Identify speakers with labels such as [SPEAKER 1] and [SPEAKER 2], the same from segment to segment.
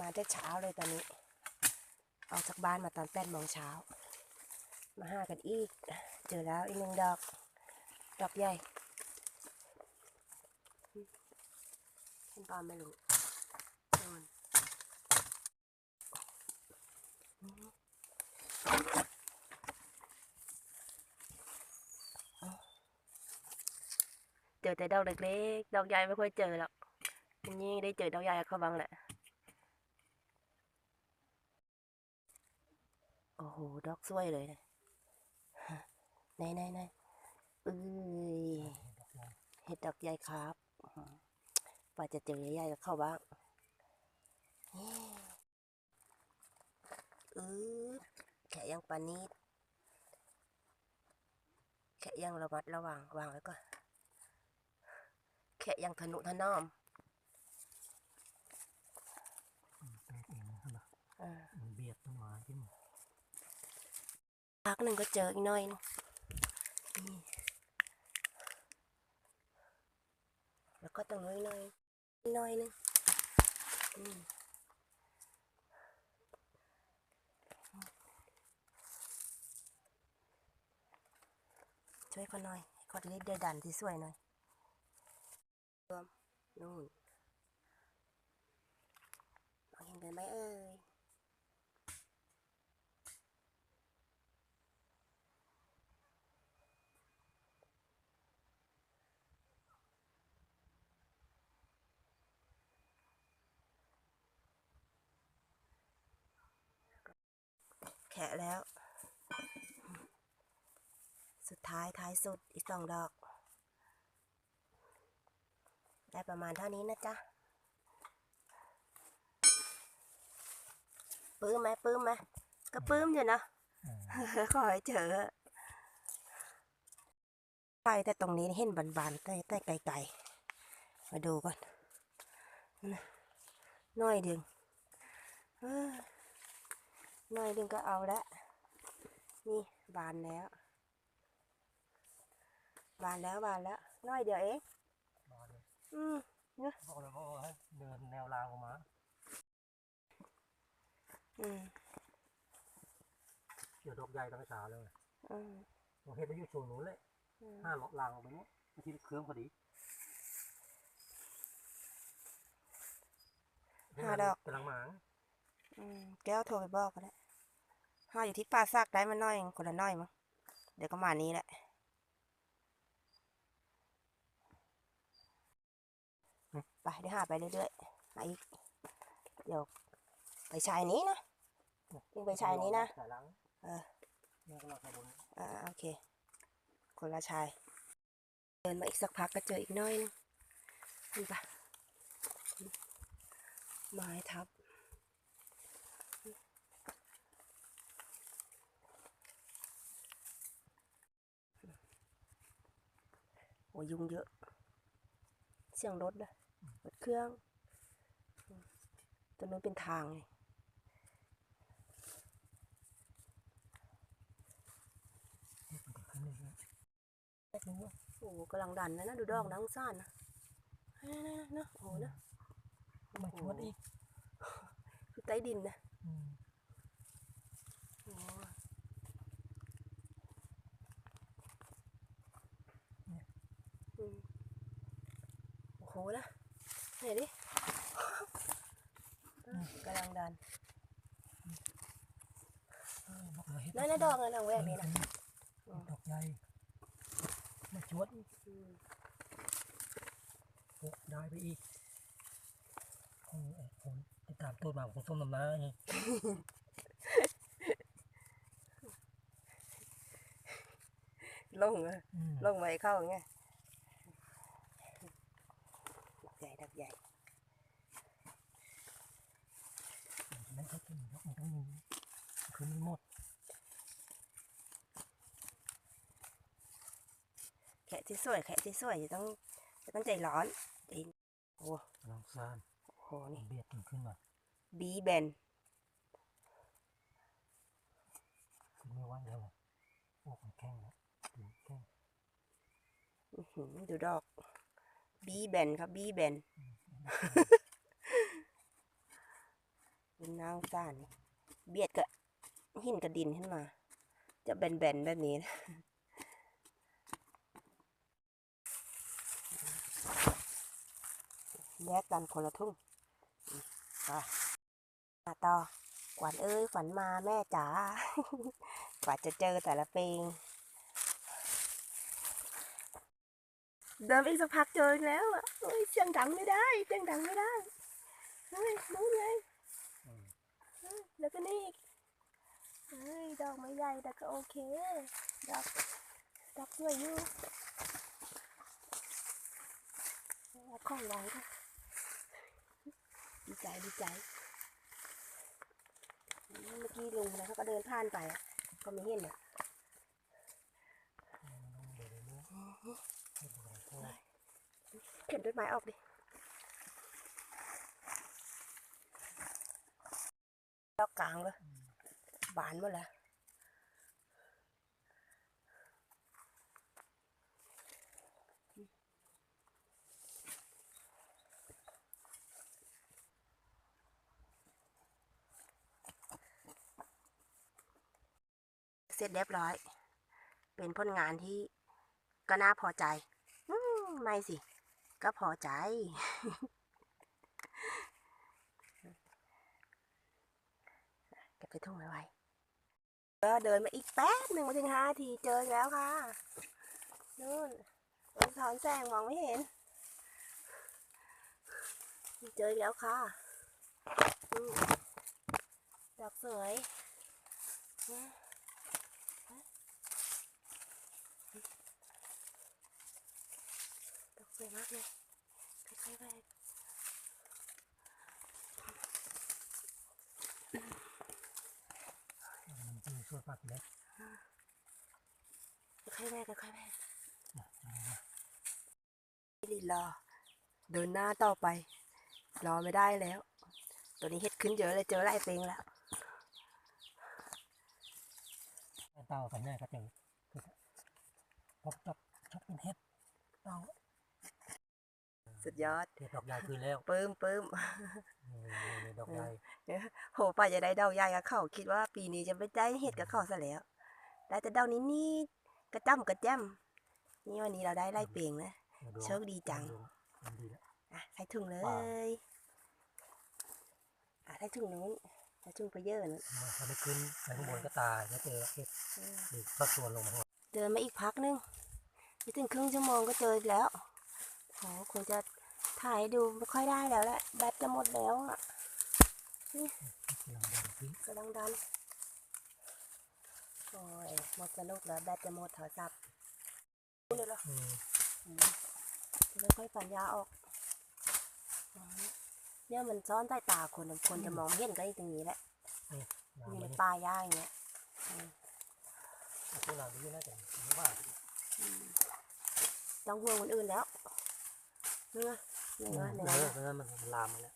[SPEAKER 1] มาแต่เช้าเลยตอนนี้ ออกจากบ้านมาตอนแปดโมงเช้า มาหากันอีก เจอแล้วอีกหนึ่งดอก ดอกใหญ่เห็นปอมไม่รู้นู่นเจอแต่ดอกเล็กๆ ดอกใหญ่ไม่ค่อยเจอหรอกอันนี้ได้เจอดอกใหญ่เขาบ้างแหละ โอ้โหดอกสวยเลยนะฮะไหนไหนไหนเอ้ยเห็ดดอกใหญ่ครับอื้อหือกว่าจะเจอใหญ่ๆกับเข้าบ้างนี่เออแค่ยังปานนี้แค่ยังระมัดระวังวางไว้ก่อนแค่ยังทนุถนอม
[SPEAKER 2] แตกเองนะครับนะ
[SPEAKER 1] อ่า
[SPEAKER 2] มันเบียดต้นไม้ขึ้นมา
[SPEAKER 1] พักหนึ่งก็เจออีกหน้อยหนึงแล้วก็ตรงนู้นหน้อยอีกหน้อยหนึงช่วยเขาหน่อยให้เขาจะได้เดดันที่สวยหน่อยรวมนู่นมองเห็นกันไหมเอ่ย แขะแล้ว สุดท้ายท้ายสุดอีกสองดอก ได้ประมาณเท่านี้นะจ๊ะ ปื้มไหมปื้มไหมก็ปื้มอยู่นะขอให้เจอไปแต่ตรงนี้เห็นบานๆแต่แต่ไกลๆมาดูก่อนน้อยดึงเออ หน่อยหนึงก็เอาละนี่บานแล้ว บานแล้วบานแล้วหน้อยเดียวเอง
[SPEAKER 2] มาเลย
[SPEAKER 1] อืม
[SPEAKER 2] บอกเลยว่าให้เดินแนวรางออกมา
[SPEAKER 1] อืม
[SPEAKER 2] เกี่ยวดอกใหญ่ตั้งเช้าเลย
[SPEAKER 1] อืม
[SPEAKER 2] ผมเห็นไปอยู่ช่วงนู้นเลย
[SPEAKER 1] อืม
[SPEAKER 2] ห้าเลาะรางออกไปนู้นบางทีเครื่องพอดี
[SPEAKER 1] ห้าดอก
[SPEAKER 2] กำลังมา
[SPEAKER 1] อืมแก้วโทรไปบอกก็ได้ ห้าอยู่ที่ป่าซากได้มาหน่อยคนละน่อยมั้งเดี๋ยวก็มานี้แหละ ไปเดี๋ยวหาไปเรื่อยๆหาอีก เดี๋ยวไปชายนี้นะวิ่งไปชายนี้นะ เอออ่าโอเค คนละชาย เดินมาอีกสักพักก็เจออีกน้อยนึงเห็นปะไม้ทับ อ้ยยุงเยอะ เสียงรถเลยรถเครื่องตัวนู้นเป็นทางไง
[SPEAKER 2] ขึ้นเลยนะแป๊บนึงว่า
[SPEAKER 1] โอ้กำลังดันนะนะดูดอกนังซ่านนะนะนะโอ้นะ
[SPEAKER 2] มาชวนอีก
[SPEAKER 1] คือใต้ดินนะ
[SPEAKER 2] อืม
[SPEAKER 1] โอ้อืมโอ้โหนะไหนดิอะกำลังดัน
[SPEAKER 2] เออบอกเลย
[SPEAKER 1] นั่นนะดอกนั่นนะแหวกนี่นะ
[SPEAKER 2] ดอกใหญ่มาชวน
[SPEAKER 1] อืม
[SPEAKER 2] โอ้ได้ไปอีกโอ้โหผมติดตามตัวมาของส้มน้ำน้าไง
[SPEAKER 1] ลงอะ
[SPEAKER 2] อืม
[SPEAKER 1] ลงไปเข้าอย่างเงี้ยดัก ใหญ่ดักใหญ่
[SPEAKER 2] ไม่ค่อยกินดอกมันต้องมีคือไม่หมด
[SPEAKER 1] แขะที่สวยแขะที่สวยจะต้องจะต้องใจร้อนใจโอ้
[SPEAKER 2] กำลังซ่าน
[SPEAKER 1] โหนี่
[SPEAKER 2] เบียดกันขึ้นมา
[SPEAKER 1] บีแบน
[SPEAKER 2] ขึ้นไม่ไหวแล้วอะโอ้มันแข็งแล้วดูแข็ง
[SPEAKER 1] อื้อหือดูดอก บีแบนครับบีแบนนางซ่านนี่เบียดกับหินกับดินขึ้นมา จะแบนๆแบบนี้นะแยกกันคนละทุ่งอืมไปมาต่อกวานเอ้ยฝันมาแม่จ๋ากว่าจะเจอแต่ละเพลง เดินไปอีกสักพักเจออีกแล้วอะเฮ้ยเสียงดังไม่ได้เสียงดังไม่ได้เฮ้ยนู้นไงเฮ้ยแล้วก็นี่อีกเฮ้ยดอกไม่ใหญ่แต่ก็โอเคดอกดอกสวยอยู่เอาของลองดีใจดีใจเมื่อกี้ลุงนะเขาก็เดินผ่านไปอะก็ไม่เห็นอะ เข็นต้นไม้ออกดิ ดอกกลางเลยบานหมดแล้วเสร็จเรียบร้อย เป็นผลงานที่ก็น่าพอใจ อืม ไม่สิ ก็พอใจ เก็บใส่ถุงไว้ไวก็เดินมาอีกแป๊บหนึ่งมาถึงห้าทีเจอแล้วค่ะ นู่นถอนแสงมองไม่เห็น เจอแล้วค่ะ ดอกสวยนะดอก สวยมากเลยค่อยๆไป
[SPEAKER 2] มันจะช่วยปักเล็ก
[SPEAKER 1] ค่อยๆแม่ค่อยๆแม่ลีรอ เดินหน้าต่อไป รอไม่ได้แล้ว ตัวนี้เห็ดขึ้นเยอะเลยเจอไล่เปงแล้ว
[SPEAKER 2] เต่ากันแน่ก็เจอพบจับชักเป็นเห็ดเต่า
[SPEAKER 1] สุดยอด
[SPEAKER 2] เห็ดดอกใหญ่คืนแล้ว
[SPEAKER 1] ปลื้มปลื้ม
[SPEAKER 2] นี่ดอกใหญ่
[SPEAKER 1] โหป้าจะได้เดาใหญ่กับเขาคิดว่าปีนี้จะไม่ได้เห็ดกับเขาซะแล้วได้แต่เดานี้นี่กระจ้ำกระแจ้มนี่วันนี้เราได้ไล่เปงนะโชคดีจัง
[SPEAKER 2] มันดีแล้ว
[SPEAKER 1] อะใส่ถุงเล
[SPEAKER 2] ว้าว
[SPEAKER 1] ยอะใส่ถุงนู้นใส่ถุงไปเยอะนู้น
[SPEAKER 2] พอได้ขึ้นไปข้างบนก็ตายแล้วเจอเห็ดดีก็ส่วนลงมา
[SPEAKER 1] เดินมาอีกพักนึงไม่ถึงครึ่งชั่วโมงก็เจออีกแล้ว โหคงจะถ่ายให้ดูไม่ค่อยได้แล้วแหละแบตจะหมดแล้วอะ
[SPEAKER 2] กำลังดันขึ้น
[SPEAKER 1] กำลังดันโอ้ยหมดสนุกแล้วแบตจะหมดโทรศัพท์พูดเลยเหรอ
[SPEAKER 2] อืม
[SPEAKER 1] อืมจะค่อยๆปัญญาออกอ๋อเนี่ยมันซ้อนใต้ตาคนอะคนจะมองไม่เห็นก็อยู่ตรงนี้แหละ
[SPEAKER 2] น้ำ
[SPEAKER 1] อยู่
[SPEAKER 2] มั
[SPEAKER 1] ใน
[SPEAKER 2] น
[SPEAKER 1] ป่าหญ้าอย่างเงี้ย
[SPEAKER 2] พวกเราดีน่าจะรู้ว่า
[SPEAKER 1] ต้องห่วงคนอื่นแล้ว เนื้อเนื้อ
[SPEAKER 2] เนื้
[SPEAKER 1] เนื้
[SPEAKER 2] อ
[SPEAKER 1] อ
[SPEAKER 2] เนื้อมันลามมาแล้ว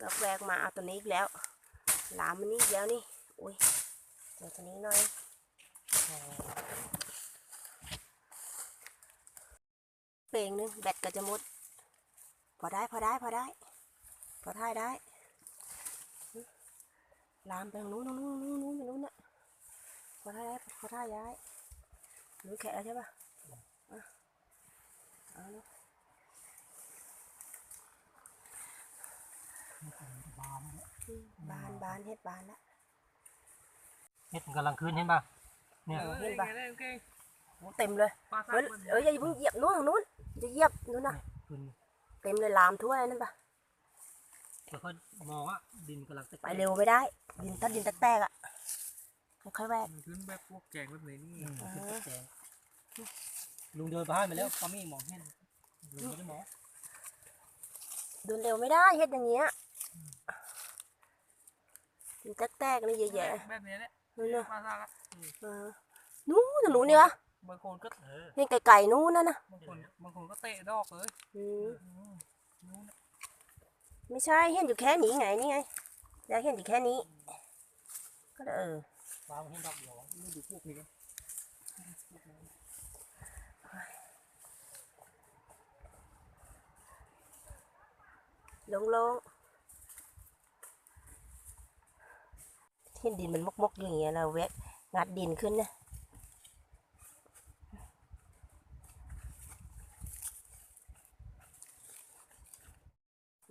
[SPEAKER 1] ดอกแรกมาเอาตัวนี้อีกแล้วหลามมันนี่อีกแล้วนี่อุ้ยเจอตัวนี้หน่อยอ๋อเปลงนึงแบตก็จะหมดพอได้พอได้พอได้ พอได้ได้ลามไปทางนู้นนู้นนู้นนู้นนู้นนู้นน่ะ พอได้ได้พอได้ย้ายนู้นแขะแล้วใช่ปะอะเอาเนาะ
[SPEAKER 2] บาน
[SPEAKER 1] อืมบานบานเฮ็ดบานละ
[SPEAKER 2] เห็ดมันกำลังขึ้นเห็นป่ะเนี่ย
[SPEAKER 1] เออเห็นปะ
[SPEAKER 3] โอเค
[SPEAKER 1] โอ้เต็มเลย
[SPEAKER 3] ปลา
[SPEAKER 1] เอ้ยเอ้ยอย่าเพิ่งเหยียบนู้นทางนู้นจะเหยียบนู้นนะ
[SPEAKER 2] ขึ้น
[SPEAKER 1] เต็มเลยลามทั่วเลยนั่นปะ
[SPEAKER 2] แล้วก็มองว่าดินกำลังจะ
[SPEAKER 1] ไปเร็วไม่ได้ ดินถ้าดินแตกๆอะ ค่อยๆแวก
[SPEAKER 3] มันขึ้นแบบพวกแกงแบบไหนนี่
[SPEAKER 2] อืมขึ้นแดงลุงเดินไปให้มาแล้วปามี่มองเห็นลุงไม่ได้มอง
[SPEAKER 1] เดินเร็วไม่ได้เฮ็ดอย่างเงี้ยดินแตกๆนี่เยอะแยะ
[SPEAKER 3] แบบนี้แหละ
[SPEAKER 1] นู่นน่ะ
[SPEAKER 3] ปลาซากอะ
[SPEAKER 1] เออนู้นทางนู้นเนี่ยวะ
[SPEAKER 3] บางคนก็
[SPEAKER 2] เออ
[SPEAKER 1] เห็นไก่ๆนู้นนั่นนะ
[SPEAKER 3] บางคนบางคนก็เตะดอกเลย
[SPEAKER 1] อืม
[SPEAKER 3] อืมนู้นน่ะ
[SPEAKER 1] ไม่ใช่เห็นอยู่แค่นี้ไงนี่ไงอยากเห็นอยู่แค่นี้ ก็เลยเออ
[SPEAKER 2] ฟ้ามันให้ดับหรอไม่ดูพวกนี้
[SPEAKER 1] ลงลงที่ดินมันมกมกอย่างเงี้ยเราเวะงัดดินขึ้นนะ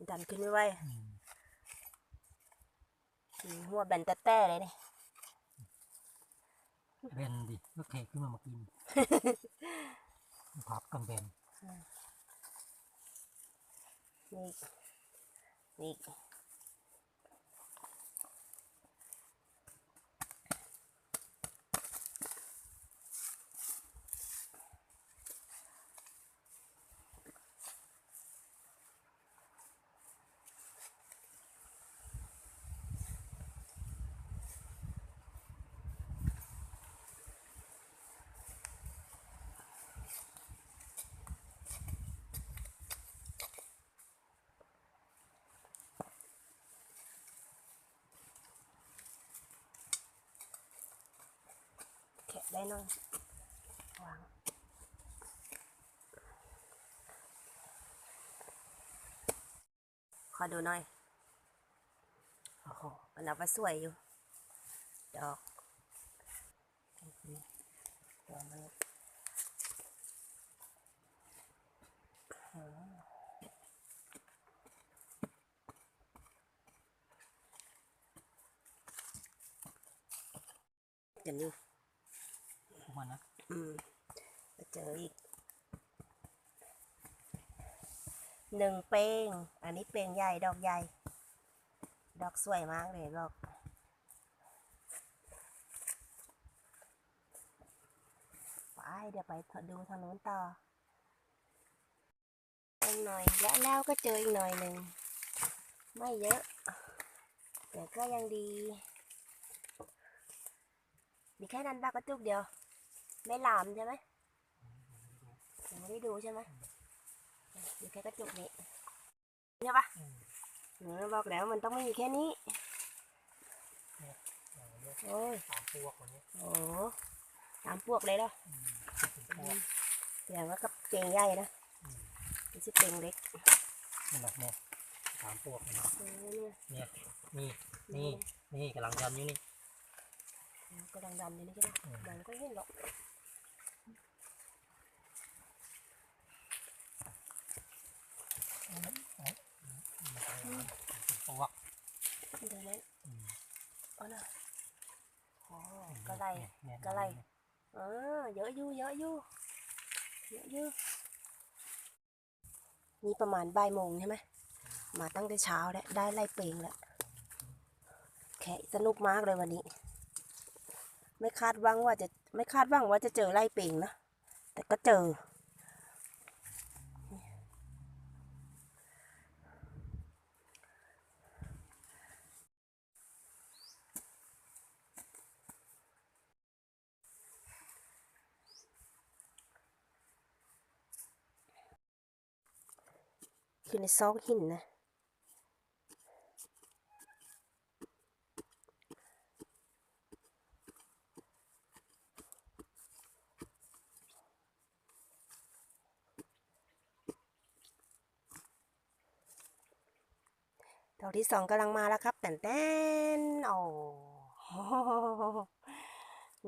[SPEAKER 1] ดันขึ้นไม่ไหวหัวแบนแต่แต่เลยเนี่ย
[SPEAKER 2] เบนดิก็แขกขึ้นมามากิน พับกันเบน
[SPEAKER 1] นี่นี่ ได้หน่อยวางขอดูหน่อย โอ้โหมันนับว่าสวยอยู่ ดอกดอกมันอืมเดี๋ยวนี้ อืมเจออีกหนึ่งเป้ง อันนี้เป้งใหญ่ดอกใหญ่ ดอกสวยมากเลยดอกไปเดี๋ยวไปดูทางนู้นต่ออีกหน่อย และแล้วก็เจออีกหน่อยหนึ่ง ไม่เยอะแต่ก็ยังดี มีแค่นั้นปะกระจุกเดียว ไม่หลามใช่ไหมยังไม่ได้ดูใช่ไหมมีแค่กระจุกนี้ใช่ปะหนูบอกแล้วมันต้องไม่มีแค่นี้โอ้ย
[SPEAKER 2] สามพวกวันนี้
[SPEAKER 1] โอ้สามพวกเลยเหรอ
[SPEAKER 2] เป็นพวก
[SPEAKER 1] แสดงว่ากับเก่งใหญ่นะไม่ใช่เก่งเล็ก
[SPEAKER 2] นี่แบบเนี่ยสามพวกวันนี้
[SPEAKER 1] เออเนี่ย
[SPEAKER 2] เนี่ยนี่นี่นี่กำลังยำอยู่นี่
[SPEAKER 1] ก็ดังดำอยู่นี่ใช่ไหม
[SPEAKER 2] อืม
[SPEAKER 1] มองก็เห็นหรอก
[SPEAKER 2] พวก
[SPEAKER 1] เดี๋ยวนั้น
[SPEAKER 2] อืม
[SPEAKER 1] อ๋อนะอ๋อก็ไร
[SPEAKER 2] เนี่ยเนี่ย
[SPEAKER 1] ก็ไรเออเยอะอยู่เยอะอยู่เยอะอยู่นี่ประมาณบ่ายโมงใช่ไหมมาตั้งแต่เช้าแล้วได้ไล่เปลงแล้วแขะสนุกมากเลยวันนี้ ไม่คาดหวังว่าจะไม่คาดหวังว่าจะเจอไล่เปลงนะแต่ก็เจอ คือในซอกหินนะ ดอกที่สองกำลังมาแล้วครับ แต่นแต้นโอ้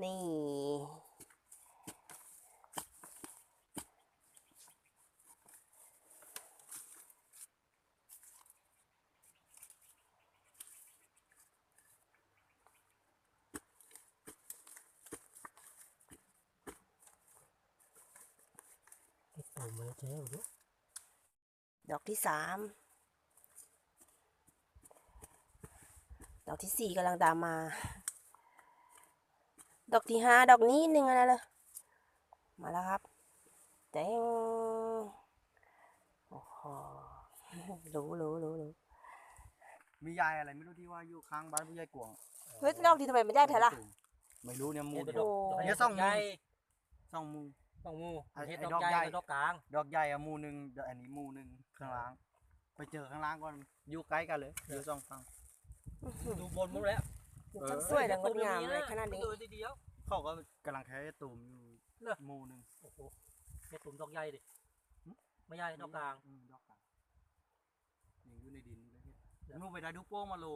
[SPEAKER 1] นี่
[SPEAKER 2] ติดตัวมือเจ๊ ดู
[SPEAKER 1] ดอกที่สาม ดอกที่สี่กำลังตามมา ดอกที่ห้าดอกนี้หนึ่งอะไรเลยมาแล้วครับแจ้งโอ้โหรู้รู้รู้รู้
[SPEAKER 3] มียายอะไรไม่รู้ที่ว่าอยู่ข้างบ้านผู้ใหญ่กวง
[SPEAKER 1] เฮ้ยดอกที่ทำไมไม่ได้เธอล่ะ
[SPEAKER 3] ไม่รู้เนี่ยมู
[SPEAKER 2] เนี่ย
[SPEAKER 3] เดียว
[SPEAKER 2] ดอก
[SPEAKER 1] โอ้
[SPEAKER 3] เนี่ยส่อง
[SPEAKER 2] ใหญ่
[SPEAKER 3] สองมู
[SPEAKER 2] สองมู
[SPEAKER 3] ไอ้
[SPEAKER 2] เฮ็ด
[SPEAKER 3] ไอ้
[SPEAKER 2] ดอก
[SPEAKER 3] ดอก
[SPEAKER 2] ใหญ่
[SPEAKER 3] ใหญ่
[SPEAKER 2] กับดอกกลาง
[SPEAKER 3] ดอกใหญ่อะมูหนึ่งเดี๋ยวอันนี้มูหนึ่งข้างล่าง ไปเจอข้างล่างก่อนอยู่ใกล้กันเลยอยู่สองฝั่ง
[SPEAKER 2] ดูบนมุ้งแล้ว
[SPEAKER 1] มันช่างสวยและงดงามเลยขนาดนี้
[SPEAKER 2] เออทีเดียว
[SPEAKER 3] เขาก็กำลังแค่ตูมอยู่
[SPEAKER 2] เหรอ
[SPEAKER 3] มูหนึ่ง
[SPEAKER 2] โอ้โหเฮ็ดตุ่มดอกใหญ่ดิไม่ใหญ่ดอกกลาง
[SPEAKER 3] อืมดอกกลางยังอยู่อยู่ในดินอยู่เลยเฮ็ดหนูไปได้ดูโป้งมาโล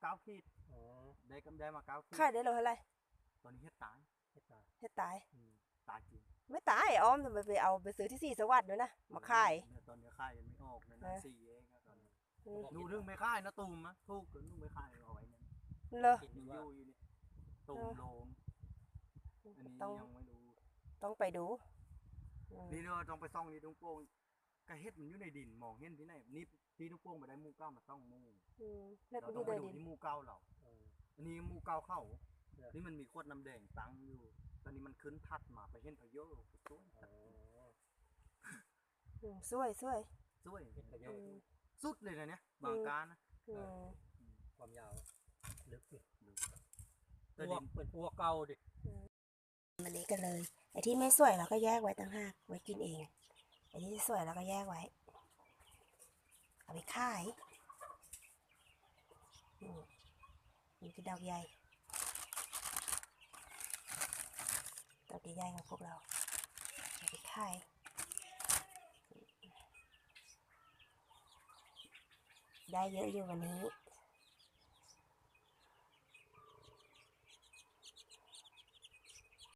[SPEAKER 3] เก้าขีด
[SPEAKER 2] อ๋อ
[SPEAKER 3] ได้กำได้มาเก้าขีด
[SPEAKER 1] ขายได้โลเท่าไหร่
[SPEAKER 3] ตอนนี้เฮ็ดตาย
[SPEAKER 2] เฮ็ดตา
[SPEAKER 1] เฮ็ดตาย
[SPEAKER 3] อืม ตายจริง
[SPEAKER 1] ไม่ตายอ้อมทำไมไปเอาไปซื้อที่สี่สวัสดิ์ด้วยนะมาขาย
[SPEAKER 3] เนี่ยตอนนี้ขายยังไม่ออกเลยนะ
[SPEAKER 1] เออ
[SPEAKER 3] สี่เองอะตอนนี้
[SPEAKER 1] อืม
[SPEAKER 3] หนูนึงไม่ขายนะตูมนะถูกหนูไม่ขายเอาไว้เนี่ย
[SPEAKER 1] เหรอ
[SPEAKER 2] คิด
[SPEAKER 3] หนู
[SPEAKER 2] ดู
[SPEAKER 3] อ
[SPEAKER 2] ว่า
[SPEAKER 3] ยู่อยู่นี่ตูมโลงอันนี้
[SPEAKER 1] ต้อง
[SPEAKER 3] ยังไม่รู้
[SPEAKER 1] ต้องไปดูอืม
[SPEAKER 3] นี่เนาะต้องไปซ่องนี่ลุงโป่งกระเฮ็ดมันอยู่ในดินมองเห็นที่ไหนนี่ที่ลุงโป่งไปได้หมู่เก้ามาต้องหมู่
[SPEAKER 1] อืมแล้ว
[SPEAKER 3] เรา
[SPEAKER 1] ก็
[SPEAKER 3] ต้
[SPEAKER 1] อ
[SPEAKER 3] อยู่ง
[SPEAKER 1] ใน
[SPEAKER 3] ไปดู
[SPEAKER 1] ดิน
[SPEAKER 3] ที่หมู่เก้าเรา
[SPEAKER 2] เออ
[SPEAKER 3] อันนี้หมู่เก้าเข้า
[SPEAKER 2] เนี่ย
[SPEAKER 3] นี่มันมีขวดน้ำแดงตั้งอยู่ ตอนนี้มันขึ้นทัดมาไปเห็นพะโยสวย
[SPEAKER 2] อ๋อ
[SPEAKER 1] อืมสวยสวย
[SPEAKER 3] สวย
[SPEAKER 2] เฮ็ดประโย
[SPEAKER 1] อื
[SPEAKER 2] ชน์
[SPEAKER 1] ม
[SPEAKER 3] สุดเลยนะเนี่ยบางการนะ
[SPEAKER 1] อืม
[SPEAKER 2] ความยาวลึกอยู่
[SPEAKER 3] แต่
[SPEAKER 2] พว
[SPEAKER 3] ดิ
[SPEAKER 2] ก
[SPEAKER 3] น
[SPEAKER 2] เป็นพวกเก่าดิ
[SPEAKER 1] มันนี้กันเลย ไอ้ที่ไม่สวยเราก็แยกไว้ต่างหากไว้กินเอง ไอ้ที่สวยเราก็แยกไว้ เอาไปขายอืมนี่คือดอกใหญ่ ดอกใหญ่ๆของพวกเราเอาไปคายได้เยอะอยู่วันนี้